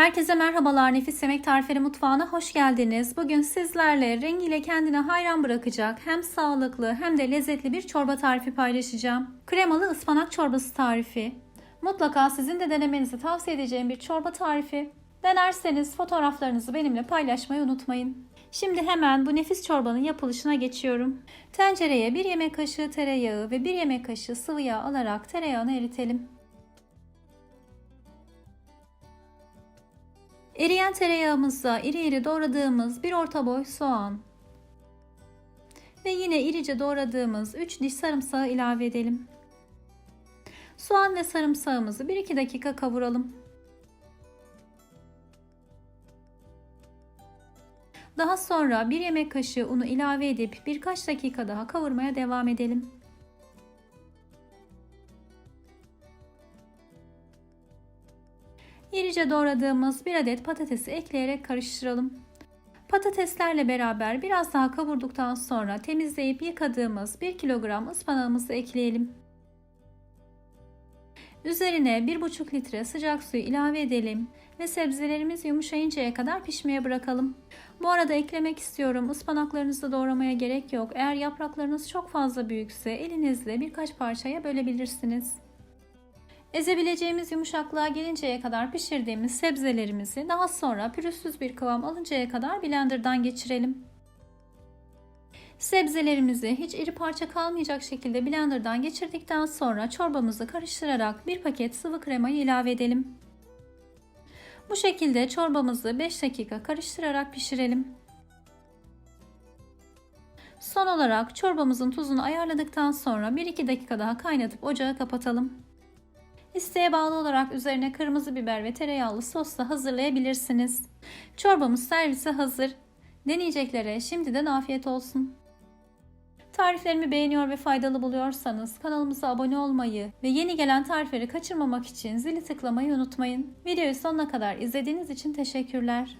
Herkese merhabalar Nefis Yemek Tarifleri Mutfağı'na hoş geldiniz. Bugün sizlerle rengiyle kendine hayran bırakacak hem sağlıklı hem de lezzetli bir çorba tarifi paylaşacağım. Kremalı ıspanak çorbası tarifi. Mutlaka sizin de denemenizi tavsiye edeceğim bir çorba tarifi. Denerseniz fotoğraflarınızı benimle paylaşmayı unutmayın. Şimdi hemen bu nefis çorbanın yapılışına geçiyorum. Tencereye 1 yemek kaşığı tereyağı ve 1 yemek kaşığı sıvı yağ alarak tereyağını eritelim. Eriyen tereyağımıza iri iri doğradığımız bir orta boy soğan ve yine irice doğradığımız 3 diş sarımsağı ilave edelim. Soğan ve sarımsağımızı 1-2 dakika kavuralım. Daha sonra 1 yemek kaşığı unu ilave edip birkaç dakika daha kavurmaya devam edelim. İrice doğradığımız bir adet patatesi ekleyerek karıştıralım. Patateslerle beraber biraz daha kavurduktan sonra temizleyip yıkadığımız 1 kilogram ıspanağımızı ekleyelim. Üzerine 1,5 litre sıcak suyu ilave edelim ve sebzelerimiz yumuşayıncaya kadar pişmeye bırakalım. Bu arada eklemek istiyorum ıspanaklarınızı doğramaya gerek yok. Eğer yapraklarınız çok fazla büyükse elinizle birkaç parçaya bölebilirsiniz. Ezebileceğimiz yumuşaklığa gelinceye kadar pişirdiğimiz sebzelerimizi daha sonra pürüzsüz bir kıvam alıncaya kadar blenderdan geçirelim. Sebzelerimizi hiç iri parça kalmayacak şekilde blenderdan geçirdikten sonra çorbamızı karıştırarak bir paket sıvı kremayı ilave edelim. Bu şekilde çorbamızı 5 dakika karıştırarak pişirelim. Son olarak çorbamızın tuzunu ayarladıktan sonra 1-2 dakika daha kaynatıp ocağı kapatalım. İsteğe bağlı olarak üzerine kırmızı biber ve tereyağlı sos da hazırlayabilirsiniz. Çorbamız servise hazır. Deneyeceklere şimdiden afiyet olsun. Tariflerimi beğeniyor ve faydalı buluyorsanız kanalımıza abone olmayı ve yeni gelen tarifleri kaçırmamak için zili tıklamayı unutmayın. Videoyu sonuna kadar izlediğiniz için teşekkürler.